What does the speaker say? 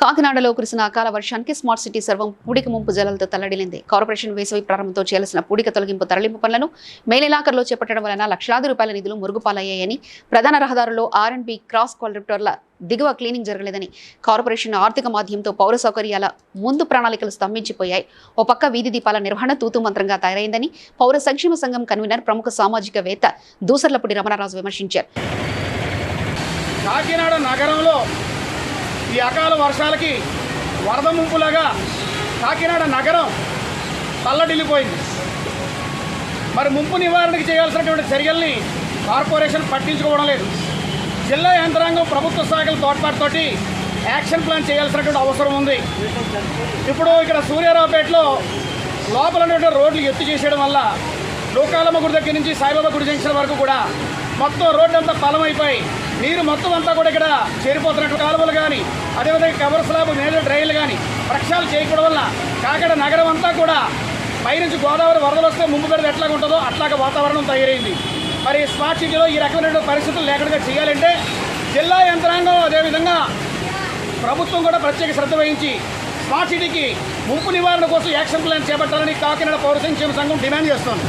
కాకినాడలో కురిసిన అకాల వర్షానికి స్మార్ట్ సిటీ సర్వం పూడిక ముంపు జలాలతో తల్లడిల్లింది. కార్పొరేషన్ వేసవి ప్రారంభంతో చేయాల్సిన పూడిక తొలగింపు తరలింపు పనులను మేలిలాకర్లో చేపట్టడం వలన లక్షలాది రూపాయల నిధులు మురుగుపాలయ్యాయని ప్రధాన రహదారుల్లో ఆర్ అండ్ బి క్రాస్ కారిడార్ల దిగువ క్లీనింగ్ జరగలేదని కార్పొరేషన్ ఆర్థిక మాధ్యంతో పౌర సౌకర్యాల ముందు ప్రణాళికలు స్తంభించిపోయాయి. ఓ పక్క వీధి దీపాల నిర్వహణ తూతు మంత్రంగా తయారైందని పౌర సంక్షేమ సంఘం కన్వీనర్ ప్రముఖ సామాజికవేత్త దూసర్లపూడి రమణరాజు విమర్శించారు. కాకినాడ నగరంలో ఈ అకాల వర్షాలకి వరద ముంపులాగా కాకినాడ నగరం తల్లడిల్లిపోయింది. మరి ముంపు నివారణకు చేయాల్సినటువంటి చర్యల్ని కార్పొరేషన్ పట్టించుకోవడం లేదు. జిల్లా యంత్రాంగం ప్రభుత్వ శాఖల తోడ్పాటుతోటి యాక్షన్ ప్లాన్ చేయాల్సినటువంటి అవసరం ఉంది. ఇప్పుడు ఇక్కడ సూర్యారావుపేటలో లోపల ఉన్నటువంటి రోడ్లు ఎత్తు చేసేయడం వల్ల లోకాలమ్మ గుడి దగ్గర నుంచి సాయిబాబా గుడి జంక్షన్ వరకు కూడా మొత్తం రోడ్డు అంతా పలమైపోయి నీరు మొత్తం అంతా కూడా ఇక్కడ చేరిపోతున్నట్టు కాలువలు కానీ అదేవిధంగా కవర్ స్లాబ్ మేజర్ డ్రైన్లు కానీ వృక్షాలు చేయకపోవడం వల్ల కాకినాడ నగరం అంతా కూడా పైనుంచి గోదావరి వరదలు వస్తే ముందు పెడితే ఎట్లాగ ఉంటుందో అట్లాగే వాతావరణం తయారైంది. మరి స్మార్ట్ సిటీలో ఈ రకమైన పరిస్థితులు లేకుండా చేయాలంటే జిల్లా యంత్రాంగం అదేవిధంగా ప్రభుత్వం కూడా ప్రత్యేక శ్రద్ధ వహించి స్మార్ట్ సిటీకి ముంపు నివారణ కోసం యాక్షన్ ప్లాన్ చేపట్టాలని కాకినాడ పౌర సంక్షేమ సంఘం డిమాండ్ చేస్తోంది.